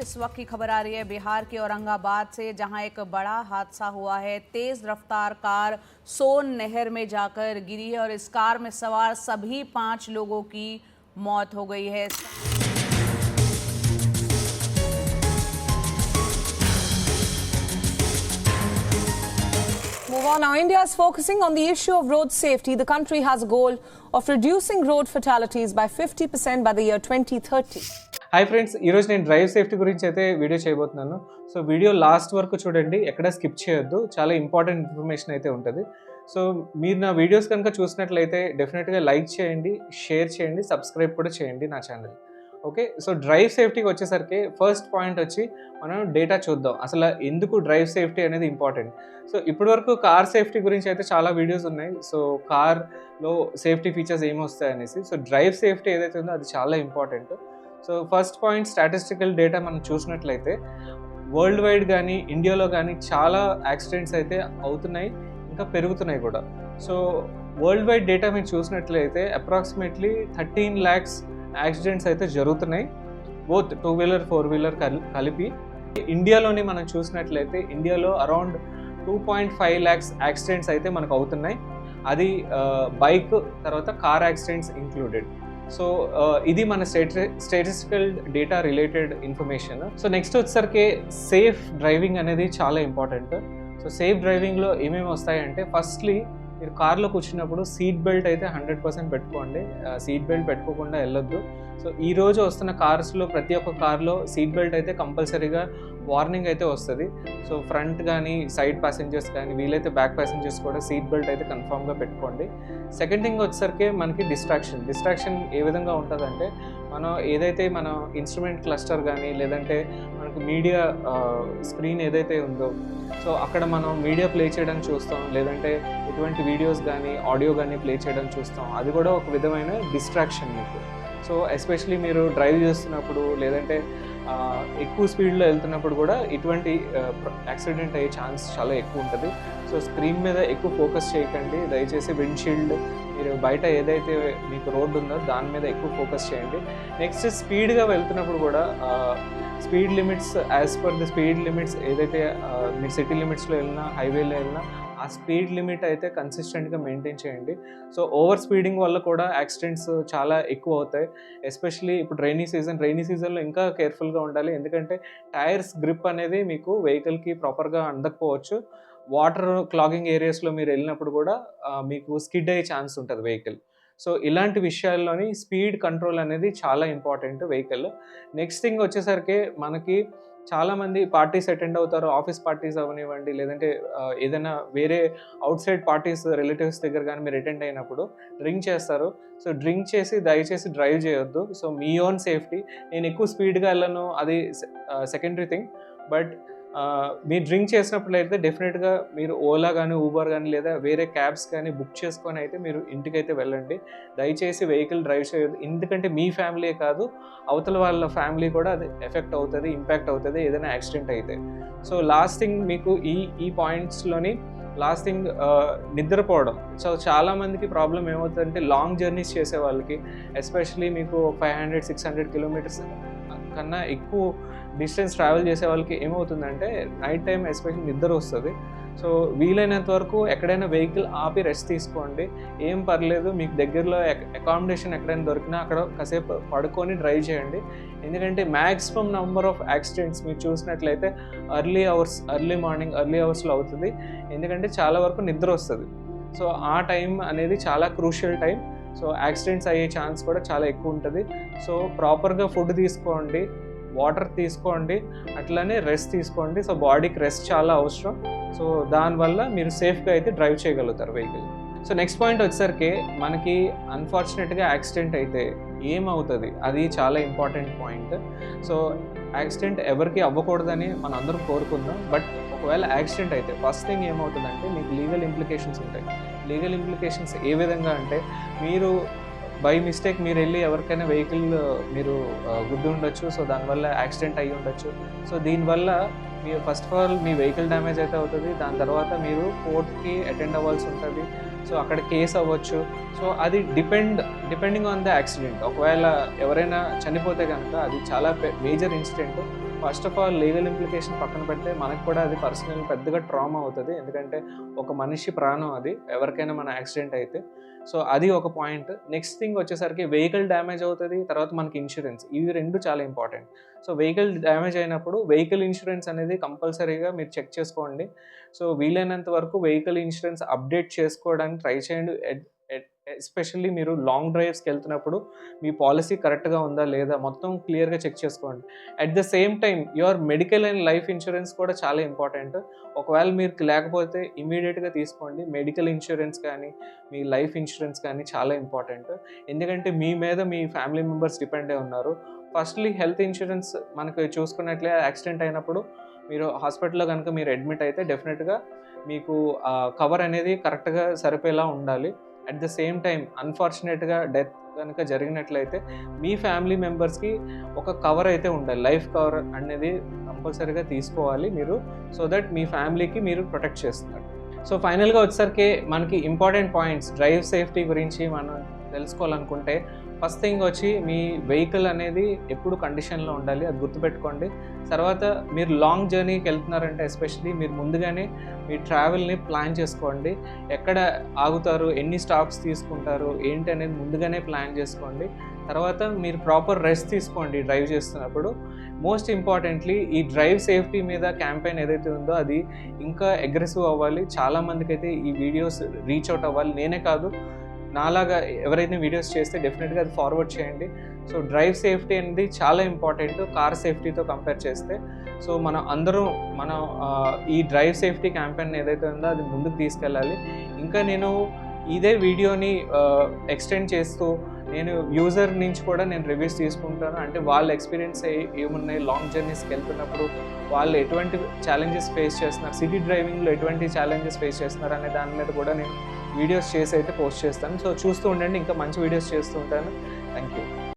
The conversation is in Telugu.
इस वक्त की खबर आ रही है बिहार के औरंगाबाद से जहाँ एक बड़ा हादसा हुआ है तेज रफ्तार कार सोन नहर में जाकर गिरी है और इस कार में सवार सभी पाँच लोगों की मौत हो गई है on now. India is focusing on the issue of road safety. The country has a goal of reducing road fatalities by 50% by the year 2030. Hi friends ఈరోజు నేను డ్రైవ్ సేఫ్టీ గురించి అయితే వీడియో చేయబోతున్నాను. సో వీడియో లాస్ట్ వరకు చూడండి ఎక్కడ స్కిప్ చేయొద్దు. చాలా ఇంపార్టెంట్ ఇన్ఫర్మేషన్ అయితే ఉంటుంది. సో మీరు నా వీడియోస్ కనుక చూసినట్లయితే డెఫినెట్గా లైక్ చేయండి షేర్ చేయండి సబ్స్క్రైబ్ కూడా చేయండి నా ఛానల్. ఓకే? సో డ్రైవ్ సేఫ్టీకి వచ్చేసరికి ఫస్ట్ పాయింట్ వచ్చి మనం డేటా చూద్దాం. అసలు ఎందుకు డ్రైవ్ సేఫ్టీ అనేది ఇంపార్టెంట్? సో ఇప్పటివరకు కార్ సేఫ్టీ గురించి అయితే చాలా వీడియోస్ ఉన్నాయి. సో కార్లో సేఫ్టీ ఫీచర్స్ ఏమొస్తాయి అనేసి సో డ్రైవ్ సేఫ్టీ ఏదైతే ఉందో అది చాలా important. So first point statistical data మనం చూసినట్లయితే వరల్డ్ వైడ్ కానీ ఇండియాలో కానీ చాలా యాక్సిడెంట్స్ అయితే అవుతున్నాయి ఇంకా పెరుగుతున్నాయి కూడా. సో వరల్డ్ వైడ్ డేటా మీరు చూసినట్లయితే అప్రాక్సిమేట్లీ థర్టీన్ ల్యాక్స్ యాక్సిడెంట్స్ అయితే జరుగుతున్నాయి both two wheeler four wheeler కలిపి. ఇండియాలోని మనం చూసినట్లయితే ఇండియాలో around two point five lakhs accidents అయితే మనకు అవుతున్నాయి. అది బైక్ తర్వాత car accidents included. So uh, ఇది మన స్టేటి statistical data related information so next వచ్చేసరికి సేఫ్ డ్రైవింగ్ అనేది చాలా ఇంపార్టెంట్ సో సేఫ్ డ్రైవింగ్లో ఏమేమి వస్తాయంటే ఫస్ట్లీ మీరు కార్లో కూర్చున్నప్పుడు సీట్ బెల్ట్ అయితే హండ్రెడ్ పర్సెంట్ పెట్టుకోండి. సీట్ బెల్ట్ పెట్టుకోకుండా వెళ్ళొద్దు. సో ఈ రోజు వస్తున్న కార్స్లో ప్రతి ఒక్క కార్లో సీట్ బెల్ట్ అయితే కంపల్సరీగా వార్నింగ్ అయితే వస్తుంది. సో ఫ్రంట్ కానీ సైడ్ ప్యాసింజర్స్ కానీ వీలైతే బ్యాక్ ప్యాసింజర్స్ కూడా సీట్ బెల్ట్ అయితే కన్ఫామ్గా పెట్టుకోండి. సెకండ్ థింగ్ వచ్చేసరికి మనకి డిస్ట్రాక్షన్ డిస్ట్రాక్షన్ ఏ విధంగా ఉంటుందంటే మనం ఏదైతే మనం ఇన్స్ట్రుమెంట్ క్లస్టర్ కానీ లేదంటే మనకు మీడియా స్క్రీన్ ఏదైతే ఉందో సో అక్కడ మనం మీడియా ప్లే చేయడం చూస్తాం. లేదంటే ఎటువంటి వీడియోస్ కానీ ఆడియో కానీ ప్లే చేయడం చూస్తాం. అది కూడా ఒక విధమైన డిస్ట్రాక్షన్ మీకు. సో ఎస్పెషలీ మీరు డ్రైవ్ చేస్తున్నప్పుడు లేదంటే ఎక్కువ స్పీడ్లో వెళ్తున్నప్పుడు కూడా ఇటువంటి యాక్సిడెంట్ అయ్యే ఛాన్స్ చాలా ఎక్కువ ఉంటుంది. సో స్క్రీన్ మీద ఎక్కువ ఫోకస్ చేయకండి. దయచేసి విండ్షీల్డ్ మీరు బయట ఏదైతే మీకు రోడ్డు ఉందో దాని మీద ఎక్కువ ఫోకస్ చేయండి. నెక్స్ట్ స్పీడ్గా వెళ్తున్నప్పుడు కూడా speed limits as per the speed limits ఏదైతే మీరు సిటీ లిమిట్స్లో వెళ్ళినా హైవేలో వెళ్ళినా ఆ స్పీడ్ లిమిట్ అయితే కన్సిస్టెంట్గా మెయింటైన్ చేయండి. సో ఓవర్ స్పీడింగ్ వల్ల కూడా యాక్సిడెంట్స్ చాలా ఎక్కువ అవుతాయి. ఎస్పెషలీ ఇప్పుడు రైనీ సీజన్ రైనీ సీజన్లో ఇంకా కేర్ఫుల్గా ఉండాలి. ఎందుకంటే టైర్స్ గ్రిప్ అనేది మీకు వెహికల్కి ప్రాపర్గా అందకపోవచ్చు. వాటర్ క్లాగింగ్ ఏరియాస్లో మీరు వెళ్ళినప్పుడు కూడా మీకు స్కిడ్ అయ్యే ఛాన్స్ ఉంటుంది వెహికల్ సో ఇలాంటి విషయాల్లోని స్పీడ్ కంట్రోల్ అనేది చాలా ఇంపార్టెంట్ వెహికల్ నెక్స్ట్ థింగ్ వచ్చేసరికి మనకి చాలామంది పార్టీస్ అటెండ్ అవుతారు ఆఫీస్ పార్టీస్ అవనివ్వండి లేదంటే ఏదైనా వేరే అవుట్ సైడ్ పార్టీస్ రిలేటివ్స్ దగ్గర కానీ మీరు అటెండ్ అయినప్పుడు డ్రింక్ చేస్తారు. సో డ్రింక్ చేసి దయచేసి డ్రైవ్ చేయొద్దు. సో మీ ఓన్ సేఫ్టీ. నేను ఎక్కువ స్పీడ్గా వెళ్ళను అది సెకండరీ థింగ్. బట్ మీరు డ్రింక్ చేసినప్పుడు అయితే డెఫినెట్గా మీరు ఓలా కానీ ఊబర్ కానీ లేదా వేరే క్యాబ్స్ కానీ బుక్ చేసుకొని అయితే మీరు ఇంటికైతే వెళ్ళండి. దయచేసి వెహికల్ డ్రైవ్ చేయదు ఎందుకంటే మీ ఫ్యామిలీ కాదు అవతల వాళ్ళ ఫ్యామిలీ కూడా అది ఎఫెక్ట్ అవుతుంది ఇంపాక్ట్ అవుతుంది ఏదైనా యాక్సిడెంట్ అయితే. సో లాస్ట్ థింగ్ మీకు ఈ ఈ పాయింట్స్లోని లాస్ట్ థింగ్ నిద్రపోవడం. సో చాలామందికి ప్రాబ్లం ఏమవుతుందంటే లాంగ్ జర్నీస్ చేసే వాళ్ళకి ఎస్పెషలీ మీకు five hundred six hundred kilometres కన్నా ఎక్కువ డిస్టెన్స్ ట్రావెల్ చేసే వాళ్ళకి ఏమవుతుందంటే నైట్ టైం ఎస్పెషల్ నిద్ర వస్తుంది. సో వీలైనంత వరకు ఎక్కడైనా వెహికల్ ఆపి రెస్ట్ తీసుకోండి. ఏం పర్లేదు మీకు దగ్గరలో అకామిడేషన్ ఎక్కడైనా దొరికినా అక్కడ కాసేపు పడుకొని డ్రైవ్ చేయండి. ఎందుకంటే మ్యాక్సిమం నెంబర్ ఆఫ్ యాక్సిడెంట్స్ మీరు చూసినట్లయితే early hours early morning early అవర్స్లో అవుతుంది. ఎందుకంటే చాలా వరకు నిద్ర వస్తుంది. సో ఆ టైం అనేది చాలా క్రూషియల్ టైం సో యాక్సిడెంట్స్ అయ్యే ఛాన్స్ కూడా చాలా ఎక్కువ ఉంటుంది. సో ప్రాపర్గా ఫుడ్ తీసుకోండి వాటర్ తీసుకోండి అట్లనే రెస్ట్ తీసుకోండి. సో బాడీకి రెస్ట్ చాలా అవసరం. సో దానివల్ల మీరు సేఫ్గా అయితే డ్రైవ్ చేయగలుగుతారు వెహికల్. సో నెక్స్ట్ పాయింట్ వచ్చేసరికి మనకి అన్ఫార్చునేట్గా యాక్సిడెంట్ అయితే ఏమవుతుంది? అది చాలా ఇంపార్టెంట్ పాయింట్. సో యాక్సిడెంట్ ఎవరికి అవ్వకూడదని మనం అందరం కోరుకుందాం. బట్ ఒకవేళ యాక్సిడెంట్ అయితే ఫస్ట్ థింగ్ ఏమవుతుందంటే మీకు లీగల్ ఇంప్లికేషన్స్ ఉంటాయి. లీగల్ ఇంప్లికేషన్స్ ఏ విధంగా అంటే మీరు బై మిస్టేక్ మీరు వెళ్ళి ఎవరికైనా వెహికల్ మీరు గుద్దు ఉండొచ్చు. సో దానివల్ల యాక్సిడెంట్ అయ్యి ఉండొచ్చు. సో దీనివల్ల మీరు ఫస్ట్ ఆఫ్ ఆల్ మీ వెహికల్ డ్యామేజ్ అయితే అవుతుంది. దాని తర్వాత మీరు కోర్ట్కి అటెండ్ అవ్వాల్సి ఉంటుంది. సో అక్కడ కేసు అవ్వచ్చు. సో అది depend depending on the accident ఒకవేళ ఎవరైనా చనిపోతే కనుక అది చాలా major incident first of all legal implication పక్కన పెడితే మనకు కూడా అది పర్సనల్ పెద్దగా ట్రామా అవుతుంది. ఎందుకంటే ఒక మనిషి ప్రాణం అది. ఎవరికైనా మన యాక్సిడెంట్ అయితే సో అది ఒక పాయింట్. నెక్స్ట్ థింగ్ వచ్చేసరికి వెహికల్ డ్యామేజ్ అవుతుంది తర్వాత మనకి ఇన్సూరెన్స్ ఇవి రెండు చాలా ఇంపార్టెంట్. సో వెహికల్ డ్యామేజ్ అయినప్పుడు వెహికల్ ఇన్సూరెన్స్ అనేది కంపల్సరీగా మీరు చెక్ చేసుకోండి. సో వీలైనంత వరకు వెహికల్ ఇన్సూరెన్స్ అప్డేట్ చేసుకోవడానికి ట్రై చేయండి. ఎస్పెషల్లీ మీరు లాంగ్ డ్రైవ్స్కి వెళ్తున్నప్పుడు మీ పాలసీ కరెక్ట్గా ఉందా లేదా మొత్తం క్లియర్గా చెక్ చేసుకోండి. At the same time your medical and life insurance కూడా చాలా ఇంపార్టెంట్. ఒకవేళ మీరు లేకపోతే ఇమీడియట్గా తీసుకోండి. మెడికల్ ఇన్సూరెన్స్ కానీ మీ లైఫ్ ఇన్సూరెన్స్ కానీ చాలా ఇంపార్టెంట్. ఎందుకంటే మీ మీద మీ ఫ్యామిలీ మెంబర్స్ డిపెండ్ అయి ఉన్నారు. ఫస్ట్లీ హెల్త్ ఇన్సూరెన్స్ మనకు చూసుకున్నట్లే యాక్సిడెంట్ అయినప్పుడు మీరు హాస్పిటల్లో కనుక మీరు అడ్మిట్ అయితే డెఫినెట్గా మీకు కవర్ అనేది కరెక్ట్గా సరిపోయేలా ఉండాలి. అట్ ద సేమ్ టైం అన్ఫార్చునేట్గా డెత్ కనుక జరిగినట్లయితే మీ ఫ్యామిలీ మెంబర్స్కి ఒక కవర్ అయితే ఉండాలి. లైఫ్ కవర్ అనేది కంపల్సరీగా తీసుకోవాలి మీరు సో దట్ మీ ఫ్యామిలీకి మీరు ప్రొటెక్ట్ చేస్తున్నారు. సో ఫైనల్గా వచ్చేసరికి మనకి ఇంపార్టెంట్ పాయింట్స్ డ్రైవ్ సేఫ్టీ గురించి మనం తెలుసుకోవాలనుకుంటే ఫస్ట్ థింగ్ వచ్చి మీ వెహికల్ అనేది ఎప్పుడు కండిషన్లో ఉండాలి అది గుర్తుపెట్టుకోండి. తర్వాత మీరు లాంగ్ జర్నీకి వెళ్తున్నారంటే ఎస్పెషలీ మీరు ముందుగానే మీ ట్రావెల్ని ప్లాన్ చేసుకోండి. ఎక్కడ ఆగుతారు ఎన్ని స్టాప్స్ తీసుకుంటారు ఏంటి అనేది ముందుగానే ప్లాన్ చేసుకోండి. తర్వాత మీరు ప్రాపర్ రెస్ట్ తీసుకోండి డ్రైవ్ చేస్తున్నప్పుడు. మోస్ట్ ఇంపార్టెంట్లీ ఈ డ్రైవ్ సేఫ్టీ మీద క్యాంపెయిన్ ఏదైతే ఉందో అది ఇంకా అగ్రెసివ్ అవ్వాలి. చాలామందికి అయితే ఈ వీడియోస్ రీచ్ అవుట్ అవ్వాలి. నేనే కాదు నాలాగా ఎవరైతే వీడియోస్ చేస్తే డెఫినెట్గా అది ఫార్వర్డ్ చేయండి. సో డ్రైవ్ సేఫ్టీ అనేది చాలా ఇంపార్టెంట్ కార్ సేఫ్టీతో కంపేర్ చేస్తే. సో మనం అందరూ మనం ఈ డ్రైవ్ సేఫ్టీ క్యాంపెయిన్ ఏదైతే ఉందో అది ముందుకు తీసుకెళ్ళాలి. ఇంకా నేను ఇదే వీడియోని ఎక్స్టెండ్ చేస్తూ నేను యూజర్ నుంచి కూడా నేను రివ్యూస్ తీసుకుంటాను. అంటే వాళ్ళ ఎక్స్పీరియన్స్ ఏమున్నాయి లాంగ్ జర్నీస్కి వెళ్తున్నప్పుడు వాళ్ళు ఎటువంటి ఛాలెంజెస్ ఫేస్ చేస్తున్నారు సిటీ డ్రైవింగ్లో ఎటువంటి ఛాలెంజెస్ ఫేస్ చేస్తున్నారు అనే దాని మీద కూడా నేను వీడియోస్ చేసి అయితే పోస్ట్ చేస్తాను. సో చూస్తూ ఉండండి. ఇంకా మంచి వీడియోస్ చేస్తూ ఉంటాను. Thank you